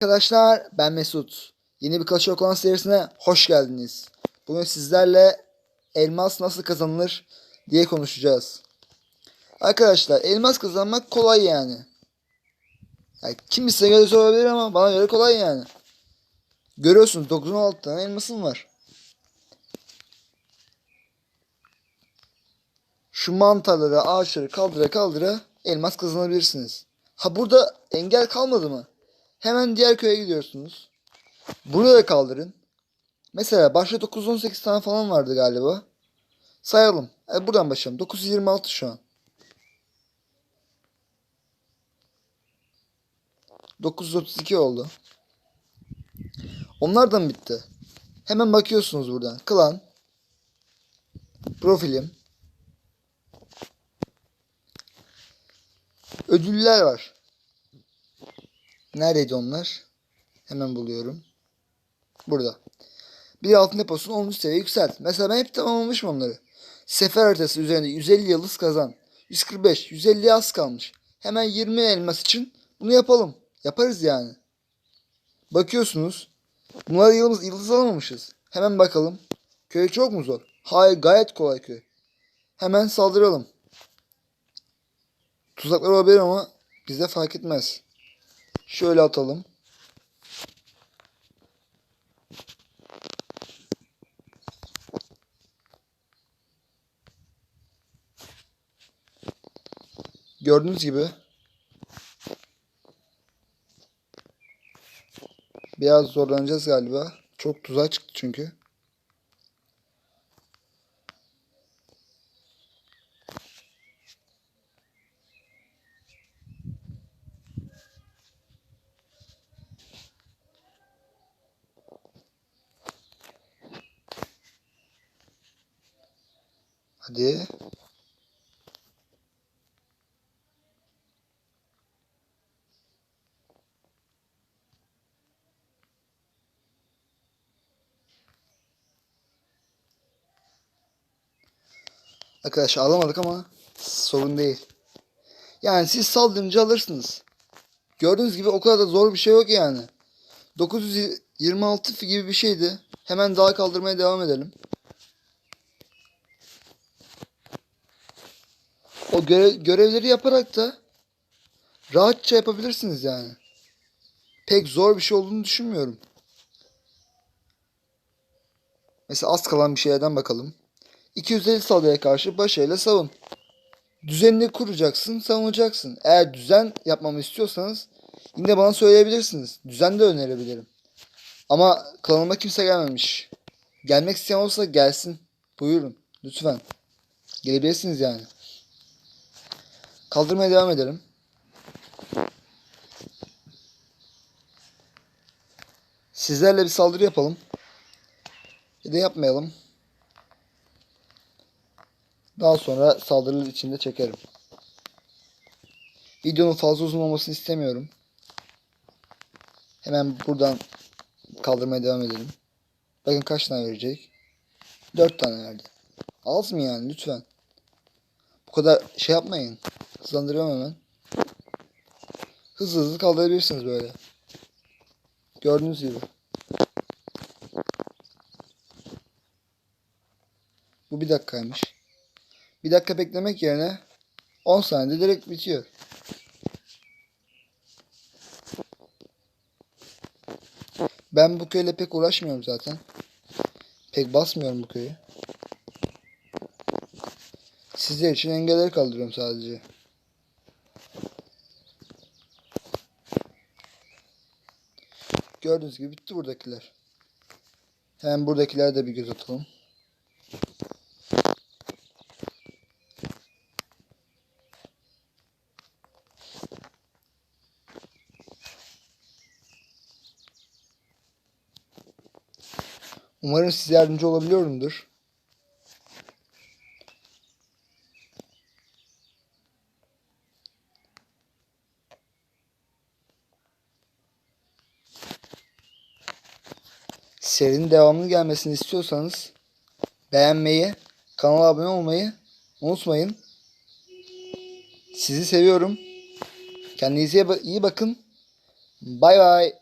Arkadaşlar ben Mesut. Yeni bir Clash of Clans serisine hoş geldiniz. Bugün sizlerle elmas nasıl kazanılır diye konuşacağız. Arkadaşlar elmas kazanmak kolay yani. yani kimisine göre zor olabilir ama bana göre kolay yani. Görüyorsunuz 9'un 6 tane elmasım var. Şu mantarları, ağaçları kaldıra kaldıra elmas kazanabilirsiniz. Ha burada engel kalmadı mı? Hemen diğer köye gidiyorsunuz. Bunu da kaldırın. Mesela başta 918 tane falan vardı galiba. Sayalım. E, buradan başlayalım. 926 şu an. 932 oldu. Onlardan bitti. Hemen bakıyorsunuz buradan. Klan. Profilim. Ödüller var. Neredeydi onlar? Hemen buluyorum. Burada. Bir altın deposunu 10. seviye yükselt. Mesela ben hep tamamlamışım onları. Sefer haritası üzerinde 150 yıldız kazan. 145, 150 az kalmış. Hemen 20 elmas için bunu yapalım. Yaparız yani. Bakıyorsunuz. Bunları yıldız, yıldız alamamışız. Hemen bakalım. Köy çok mu zor? Hayır gayet kolay köy. Hemen saldıralım. Tuzaklar olabilir ama bize fark etmez. Şöyle atalım. Gördüğünüz gibi biraz zorlanacağız galiba. Çok tuzak çıktı çünkü. Hadi. Arkadaşlar alamadık ama sorun değil. Yani siz saldırınca alırsınız. Gördüğünüz gibi o kadar da zor bir şey yok yani. 926 gibi bir şeydi. Hemen daha kaldırmaya devam edelim. O görev, görevleri yaparak da rahatça yapabilirsiniz yani. Pek zor bir şey olduğunu düşünmüyorum. Mesela az kalan bir şeylerden bakalım. 250 saldırıya karşı başarıyla savun. Düzenini kuracaksın, savunacaksın. Eğer düzen yapmamı istiyorsanız yine bana söyleyebilirsiniz. Düzen de önerebilirim. Ama klanıma kimse gelmemiş. Gelmek isteyen olsa gelsin. Buyurun. Lütfen. Gelebilirsiniz yani. Kaldırmaya devam edelim. Sizlerle bir saldırı yapalım. Ya da yapmayalım. Daha sonra saldırılar içinde çekerim. Videonun fazla uzun olmasını istemiyorum. Hemen buradan kaldırmaya devam edelim. Bakın kaç tane verecek. 4 tane verdi. Az mı yani lütfen. Bu kadar şey yapmayın. Hızlandırıyorum hemen. Hızlı hızlı kaldırabilirsiniz böyle. Gördüğünüz gibi. Bu bir dakikaymış. Bir dakika beklemek yerine 10 saniyede direkt bitiyor. Ben bu köyle pek uğraşmıyorum zaten. Pek basmıyorum bu köyü. Sizler için engelleri kaldırıyorum sadece. Gördüğünüz gibi bitti buradakiler. Hemen buradakiler de bir göz atalım. Umarım size yardımcı olabiliyorumdur. Serinin devamının gelmesini istiyorsanız beğenmeyi, kanala abone olmayı unutmayın. Sizi seviyorum. Kendinize iyi bakın. Bay bay.